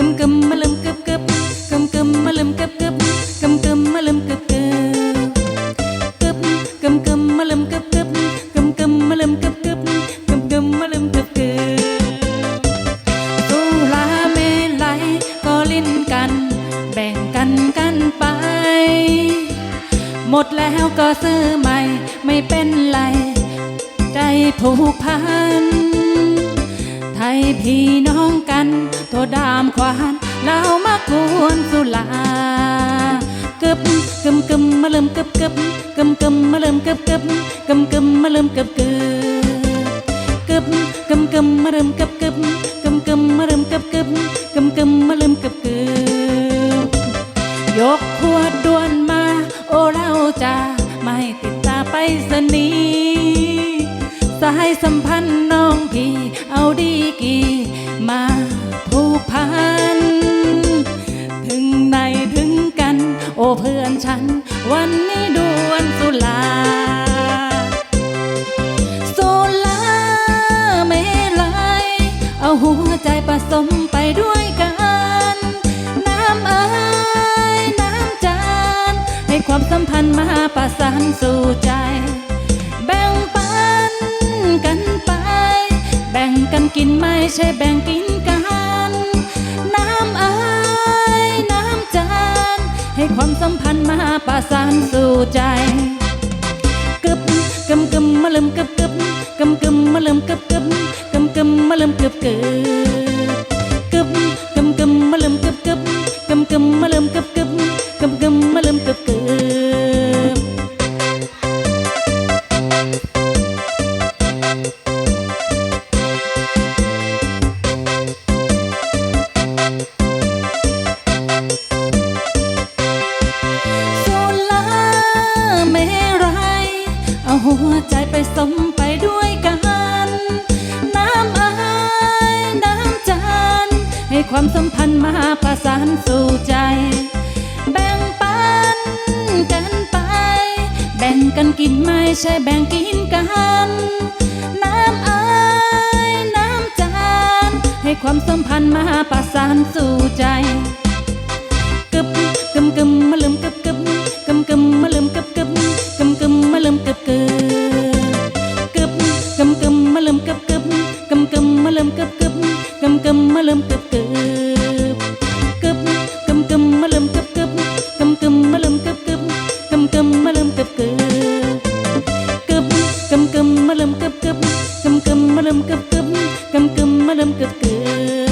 กึมกึมมาลืมกึบกึบกึมกึมมาลืมกึบกึบกึมกึมมาลืมกึบกึบกึบกึมกึมมาลืมกึบบกึมกึกึบบกึมกึมมาลืมกึบกึบตุลาเมลัยก็ลิ้นกัน แบ่งกันกันไป หมดแล้วก็ซื้อใหม่ไม่เป็นไรใจผูกพัน ไทยพี่น้องกัน โทดามควานเรามากวนสุลากึบกึมกึมมาเริ่มกึบกึบกึมกึมมาเริ่มกึบกึบกึมกึมมาเริ่มกึบกึบกึบกึมกึมมาเริ่มกึบกึบกึมกึมมาเริ่มกึบกึบกึมกึมมาเริ่มกึบกึบยกขวดด่วนมา โอ้เราจะไม่ติดตาไปสนีสายสัมพันธ์น้องพี่ เอาดีกี่มา ผูกพัน ถึงไหนถึงกัน โอ้เพื่อนฉัน วันนี้ดวนสุลาสุลาไม่ไหลเอาหัวใจผสมไปด้วยกัน น้ำเอ้ยน้ำจานให้ความสัมพันธ์มาประสานสู่ใจ แบ่งปันกันไป แบ่งกันกินไม่ใช่แบ่งกิน ความสัมพันธ์มาประสานสู่ใจกึบกึมกึมมาลืมกึบกึบกึมกึมมาลืมกึบกึบกึมกึมมาลืมกึบกึบาไม่ไรเอาหัวใจไปสมไปด้วยกัน น้ำอายน้ำจานให้ความสัมพันธ์มาประสานสู่ใจ แบ่งปันกันไป แบ่งกันกินไม่ใช่แบ่งกินกันน้ำอายน้ำจานให้ความสัมพันธ์มาประสานสู่ใจ กึกึบกึมกึมมาลืมกึบกึบกึมกึมมริ่มกึบกึบกึมกึมมริ่มกึบกึบกึบกึมกึมมริ่มกึบกึบกึมกึมมริ่มกึบกึบกึมกึมมริ่มกึบกึบกึบกึมกึมมริ่มกึบกึบกึมกึมมาลืมกึบกึบกึมกึมมาลืมกึบกึบ